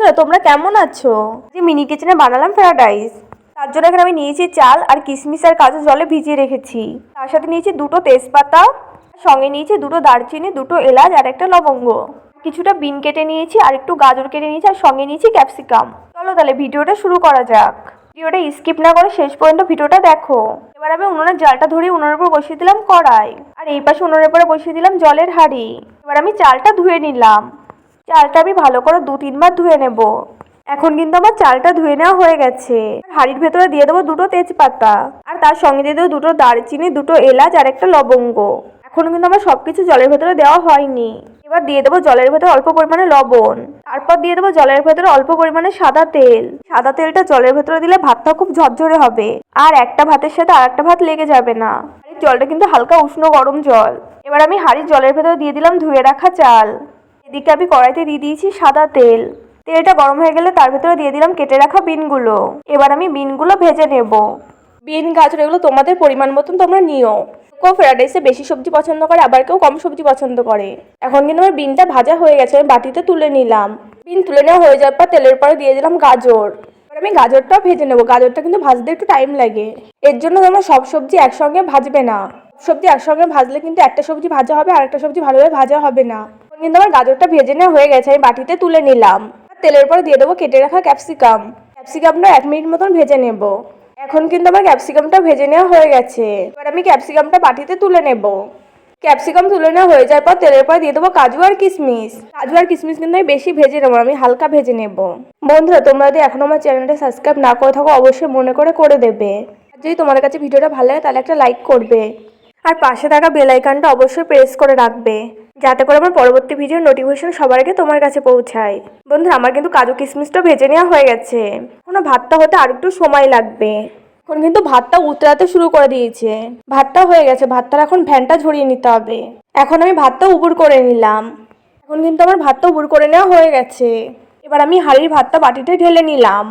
বন্ধুরা, তোমরা কেমন আছো? যে মিনি কিচেনে বানালাম ফ্রাইড রাইস তার জন্য এখানে আমি নিয়েছি চাল আর কিশমিশ আর কাজু জলে ভিজিয়ে রেখেছি। তার সাথে নিয়েছি দুটো তেজপাতা সঙ্গে নিয়েছি দুটো দারচিনি, দুটো এলাচ আর একটা লবঙ্গ। কিছুটা বিন কেটে নিয়েছি আর একটু গাজর কেটে নিয়েছি আর সঙ্গে নিয়েছি ক্যাপসিকাম চলো তাহলে ভিডিওটা শুরু করা যাক। ভিডিওটা স্কিপ না করে শেষ পর্যন্ত ভিডিওটা দেখো। এবার আমি উনুনের জালটা ধরে উনুনের উপর বসিয়ে দিলাম কড়াই। আর এই পাশে উনুনের উপরে বসিয়ে দিলাম জলের হাঁড়ি। এবার আমি চালটা ধুয়ে নিলাম। চালটা আমি ভালো করে দু, তিনবার ধুয়ে নেব। এখন কিন্তু আমার চালটা ধুয়ে নেওয়া হয়ে গেছে। হাঁড়ির ভেতরে দিয়ে দেবো দুটো তেজপাতা। আর তার সঙ্গে দিয়ে দেবো দুটো দারচিনি, দুটো এলাচ আর একটা লবঙ্গ। এখন কিন্তু আমার সবকিছু জলের ভেতরে দেওয়া হয়নি। এবার দিয়ে দেবো জলের ভেতরে অল্প পরিমাণে লবণ। তারপর দিয়ে দেবো জলের ভেতরে অল্প পরিমাণে সাদা তেল। সাদা তেলটা জলের ভেতরে দিলে ভাতটা খুব ঝরঝরে হবে। আর একটা ভাতের সাথে আর একটা ভাত লেগে যাবে না। জলটা কিন্তু হালকা উষ্ণ গরম জল। এবার আমি হাঁড়ির জলের ভেতরে দিয়ে দিলাম ধুয়ে রাখা চাল। এদিকে আমি কড়াইতে দিয়ে দিয়েছি সাদা তেল। তেলটা গরম হয়ে গেলে তার ভেতরে দিয়ে দিলাম কেটে রাখা বিনগুলো। এবার আমি বিনগুলো ভেজে নেব। বিন, গাজর এগুলো তোমাদের পরিমাণ মতন তোমরা নিও। কেউ ফ্রাইড রাইসে বেশি সবজি পছন্দ করে, আবার কেউ কম সবজি পছন্দ করে। এখন কিন্তু আমার বিনটা ভাজা হয়ে গেছে, আমি বাটিতে তুলে নিলাম। বিন তুলে নেওয়া হয়ে যাওয়ার পর তেলের পরে দিয়ে দিলাম গাজর। আমি গাজরটাও ভেজে নেব, গাজরটা কিন্তু ভাজতে একটু টাইম লাগে। এর জন্য তোমরা সব সবজি একসঙ্গে ভাজবে না। সবজি একসঙ্গে ভাজলে কিন্তু একটা সবজি ভাজা হবে আর একটা সবজি ভালোভাবে ভাজা হবে না। কিন্তু আমার গাজরটা ভেজে নেওয়া হয়ে গেছে, আমি বাটিতে তুলে নিলাম। তেলের পরে দিয়ে দেবো কেটে রাখা ক্যাপসিকাম। ক্যাপসিকামটা এক মিনিট মতন ভেজে নেব। এখন কিন্তু আমার ক্যাপসিকামটা ভেজে নেওয়া হয়ে গেছে। এবার আমি ক্যাপসিকামটা বাটিতে তুলে নেব। ক্যাপসিকাম তুলে নেওয়া হয়ে যাওয়ার পর তেলের পর দিয়ে দেবো কাজু আর কিশমিশ কাজু আর কিশমিশ কিন্তু আমি বেশি ভেজে নেব আমি হালকা ভেজে নেব। বন্ধুরা, তোমরা যদি এখনও আমার চ্যানেলটা সাবস্ক্রাইব না করে থাকো, অবশ্যই মনে করে করে দেবে। যদি তোমাদের কাছে ভিডিওটা ভালো লাগে, তাহলে একটা লাইক করবে। আর পাশে থাকা বেলাইকানটা অবশ্যই প্রেস করে রাখবে। যাতে করে আমার পরবর্তী ভিডিওর নোটিফিকেশন সবার আগে তোমার কাছে পৌঁছায়। বন্ধুরা, আমার কিন্তু কাজু কিশমিশটা ভেজে নেওয়া হয়ে গেছে। কোনো ভাতটা হতে আর একটু সময় লাগবে। এখন কিন্তু ভাতটা উতরাতে শুরু করে দিয়েছে। ভাতটা হয়ে গেছে, ভাতটার এখন ফ্যানটা ঝরিয়ে নিতে হবে। এখন আমি ভাতটা উপর করে নিলাম। এখন কিন্তু আমার ভাতটা উপর করে নেওয়া হয়ে গেছে। এবার আমি হাঁড়ির ভাতটা বাটিতে ঢেলে নিলাম।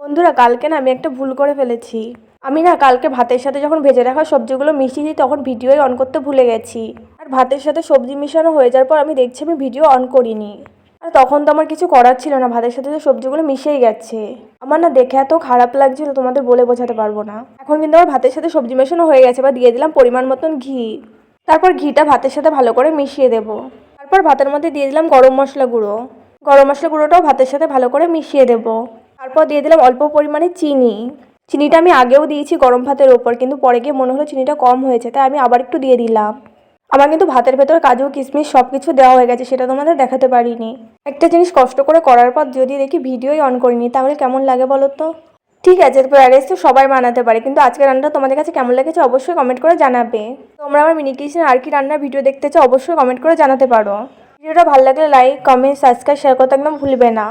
বন্ধুরা, কালকে না আমি একটা ভুল করে ফেলেছি। আমি না কালকে ভাতের সাথে যখন ভেজে রাখা সবজিগুলো মিশিয়ে দিই, তখন ভিডিওই অন করতে ভুলে গেছি। আর ভাতের সাথে সবজি মিশানো হয়ে যাওয়ার পর আমি দেখছি আমি ভিডিও অন করিনি। আর তখন তো আমার কিছু করার ছিল না, ভাতের সাথে যে সবজিগুলো মিশেই গেছে। আমার না দেখে এত খারাপ লাগছিল, তোমাদের বলে বোঝাতে পারব না। এখন কিন্তু আমার ভাতের সাথে সবজি মেশানো হয়ে গেছে বা দিয়ে দিলাম পরিমাণ মতন ঘি। তারপর ঘিটা ভাতের সাথে ভালো করে মিশিয়ে দেবো। তারপর ভাতের মধ্যে দিয়ে দিলাম গরম মশলা গুঁড়ো। গরম মশলা গুঁড়োটাও ভাতের সাথে ভালো করে মিশিয়ে দেবো। তারপর দিয়ে দিলাম অল্প পরিমাণে চিনি। চিনিটা আমি আগেও দিয়েছি গরম ভাতের ওপর, কিন্তু পরে গিয়ে মনে হলো চিনিটা কম হয়েছে, তাই আমি আবার একটু দিয়ে দিলাম। আমার কিন্তু ভাতের ভেতর কাজু, কিশমিশ সব কিছু দেওয়া হয়ে গেছে, সেটা তোমাদের দেখাতে পারিনি। একটা জিনিস কষ্ট করে করার পর যদি দেখি ভিডিওই অন করিনি, তাহলে কেমন লাগে বলো তো? ঠিক আছে রাইস তো সবাই বানাতে পারে, কিন্তু আজকের রান্নাটা তোমাদের কাছে কেমন লেগেছে অবশ্যই কমেন্ট করে জানাবে। তোমরা আমার মিনি কিচেন আর কি রান্নার ভিডিও দেখতে চাও, অবশ্যই কমেন্ট করে জানাতে পারো। ভিডিওটা ভালো লাগলে লাইক কমেন্ট সাবস্ক্রাইব শেয়ার করতে একদম ভুলবে না।